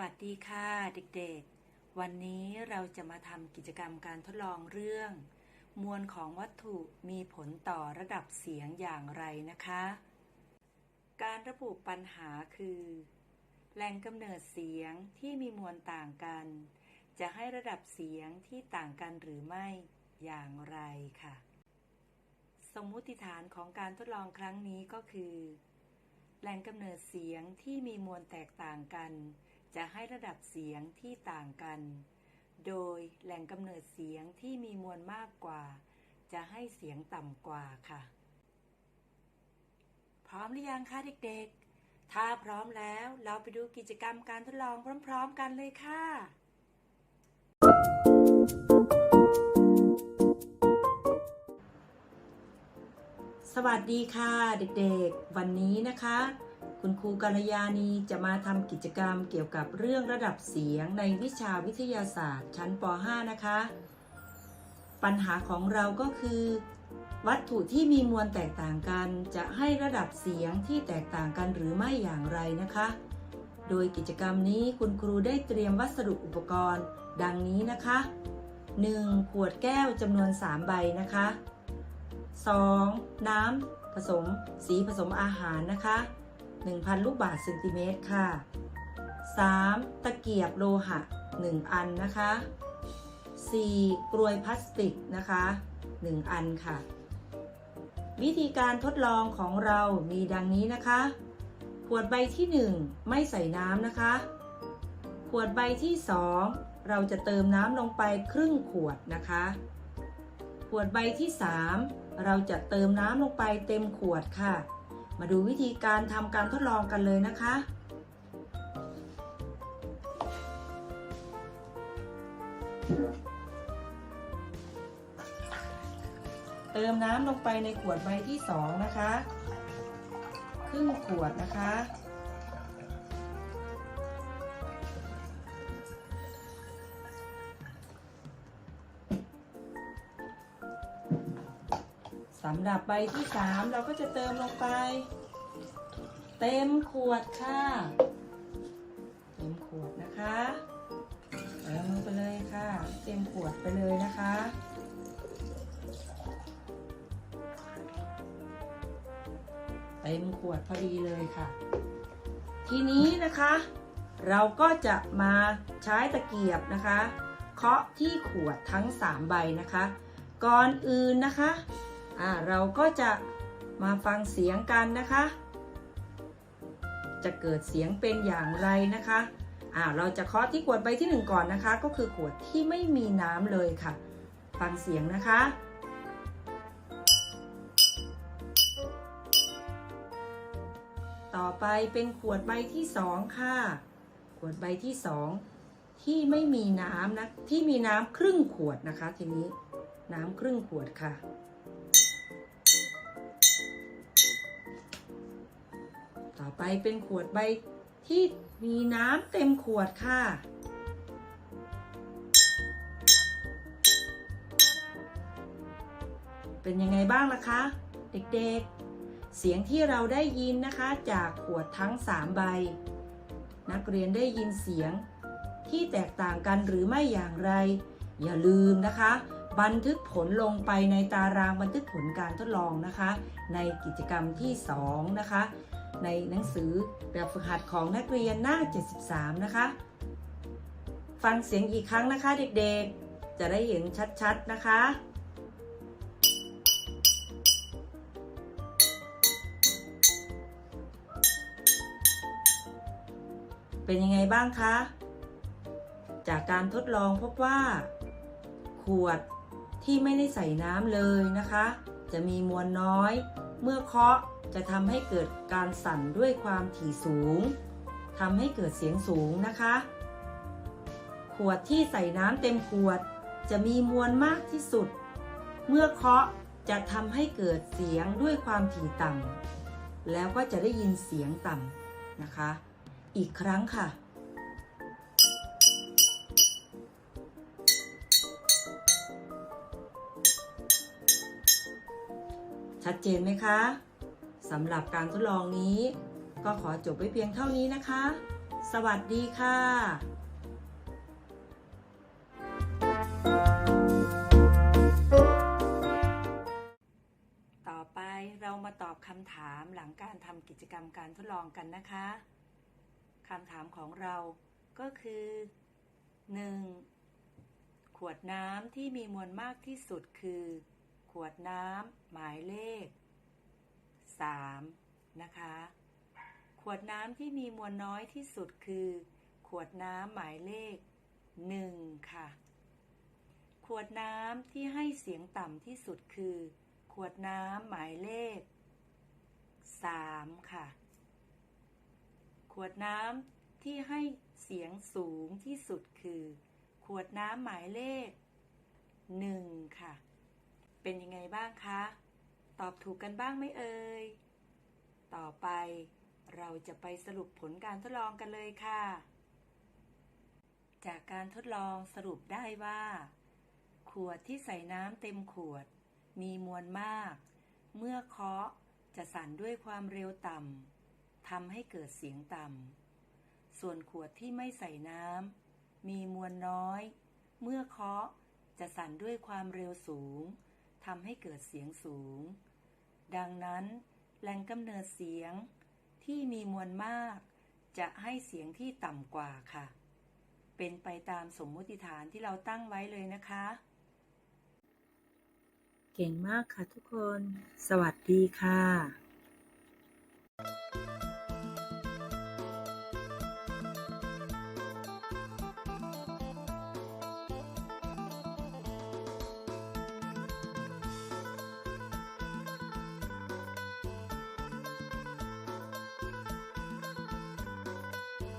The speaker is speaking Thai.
วัสดีค่ะเด็กๆ วันนี้เราจะมาทำกิจกรรมการทดลองเรื่อง มวลของวัตถุมีผลต่อระดับเสียงอย่างไรนะคะ การระบุปัญหาคือ แหล่งกำเนิดเสียงที่มีมวลต่างกัน จะให้ระดับเสียงที่ต่างกันหรือไม่อย่างไรค่ะ สมมุติฐานของการทดลองครั้งนี้ก็คือ แหล่งกำเนิดเสียงที่มีมวลแตกต่างกัน จะให้ระดับเสียงที่ต่างกัน โดยแหล่งกำเนิดเสียงที่มีมวลมากกว่า จะให้เสียงต่ำกว่าค่ะ พร้อมหรือยังคะเด็กๆ ถ้าพร้อมแล้วเราไปดูกิจกรรมการทดลองพร้อม ๆ กันเลยค่ะสวัสดีค่ะเด็กๆ วันนี้นะคะ คุณครูกัลยาณีจะมาทำกิจกรรมเกี่ยวกับเรื่องระดับเสียงในวิชาวิทยาศาสตร์ชั้นป .5 นะคะ ปัญหาของเราก็คือ วัตถุที่มีมวลแตกต่างกัน จะให้ระดับเสียงที่แตกต่างกันหรือไม่อย่างไรนะคะ โดยกิจกรรมนี้คุณครูได้เตรียมวัสดุอุปกรณ์ ดังนี้นะคะ 1. ขวดแก้วจำนวน 3 ใบนะคะ 2. น้ำผสม สีผสมอาหารนะคะ 1,000 ลูกบาศก์เซนติเมตรค่ะ 3. ตะเกียบโลหะ 1 อันนะคะ 4. กรวยพลาสติกนะคะ 1 อันค่ะ วิธีการทดลองของเรามีดังนี้นะคะ ขวดใบที่ 1 ไม่ใส่น้ำนะคะ ขวดใบที่ 2 เราจะเติมน้ำลงไปครึ่งขวดนะคะ ขวดใบที่ 3 เราจะเติมน้ำลงไปเต็มขวดค่ะ มาดูวิธีการทำการทดลองกันเลยนะคะ เติมน้ำลงไปในขวดใบที่ 2 นะคะ ครึ่งขวดนะคะ สำหรับใบที่3เราก็จะเติมลงไป เต็มขวดค่ะ เต็มขวดนะคะเติมลงไปเลยค่ะ เต็มขวดไปเลยนะคะเต็มขวดพอดีเลยค่ะ ทีนี้นะคะ เราก็จะมาใช้ตะเกียบนะคะ เคาะที่ขวดทั้ง 3 ใบนะคะ ก่อนอื่นนะคะ อ่าเราก็จะมาฟังเสียงกันนะคะ จะเกิดเสียงเป็นอย่างไรนะคะอ่าเราจะเคาะที่ขวดใบที่หนึ่งก่อนนะคะ ก็คือขวดที่ไม่มีน้ำเลยค่ะ ฟังเสียงนะคะต่อไปเป็นขวดใบที่สองค่ะ ขวดใบที่สองที่ไม่มีน้ำนะ ที่มีน้ำครึ่งขวดนะคะ ทีนี้น้ำครึ่งขวดค่ะ ต่อไปเป็นขวดใบที่มีน้ำเต็มขวดค่ะ เป็นยังไงบ้างล่ะคะ เด็กๆ เสียงที่เราได้ยินนะคะ จากขวดทั้ง 3 ใบ นักเรียนได้ยินเสียงที่แตกต่างกันหรือไม่อย่างไร อย่าลืมนะคะ บันทึกผลลงไปในตารางบันทึกผลการทดลองนะคะ ในกิจกรรมที่ 2 นะคะ ในหนังสือแบบฝึกหัดของนักเรียนหน้า 73 นะคะ ฟังเสียงอีกครั้งนะคะเด็กๆ จะได้เห็นชัดๆนะคะเป็นยังไงบ้างคะ จากการทดลองพบว่า ขวดที่ไม่ได้ใส่น้ำเลยนะคะ จะมีมวลน้อย เมื่อเคาะจะทำให้เกิดการสั่นด้วยความถี่สูงทำให้เกิดเสียงสูงนะคะ ขวดที่ใส่น้ำเต็มขวด จะมีมวลมากที่สุด เมื่อเคาะจะทำให้เกิดเสียงด้วยความถี่ต่ำแล้วก็จะได้ยินเสียงต่ำนะคะ อีกครั้งค่ะ ชัดเจนไหมคะสำหรับการทดลองนี้ ก็ขอจบไว้เพียงเท่านี้นะคะ สวัสดีค่ะต่อไปเรามาตอบคำถามหลังการทำกิจกรรมการทดลองกันนะคะ คำถามของเราก็คือ 1. ขวดน้ำที่มีมวลมากที่สุดคือ ขวดน้ำหมายเลข 3. นะคะ ขวดน้ำที่มีมวลน้อยที่สุดคือ ขวดน้ำหมายเลข 1 ค่ะ ขวดน้ำที่ให้เสียงต่ำที่สุดคือ ขวดน้ำหมายเลข 3 ค่ะ ขวดน้ำที่ให้เสียงสูงที่สุดคือ ขวดน้ำหมายเลข 1 ค่ะ เป็นยังไงบ้างคะ ตอบถูกกันบ้างไหมเอ่ย ต่อไปเราจะไปสรุปผลการทดลองกันเลยค่ะ จากการทดลองสรุปได้ว่า ขวดที่ใส่น้ำเต็มขวด มีมวลมาก เมื่อเคาะจะสั่นด้วยความเร็วต่ำทำให้เกิดเสียงต่ำ ส่วนขวดที่ไม่ใส่น้ำมีมวลน้อย เมื่อเคาะจะสั่นด้วยความเร็วสูง ทำให้เกิดเสียงสูง ดังนั้นแหล่งกำเนิดเสียงที่มีมวลมาก จะให้เสียงที่ต่ำกว่าค่ะ เป็นไปตามสมมติฐานที่เราตั้งไว้เลยนะคะ เก่งมากค่ะทุกคน สวัสดีค่ะ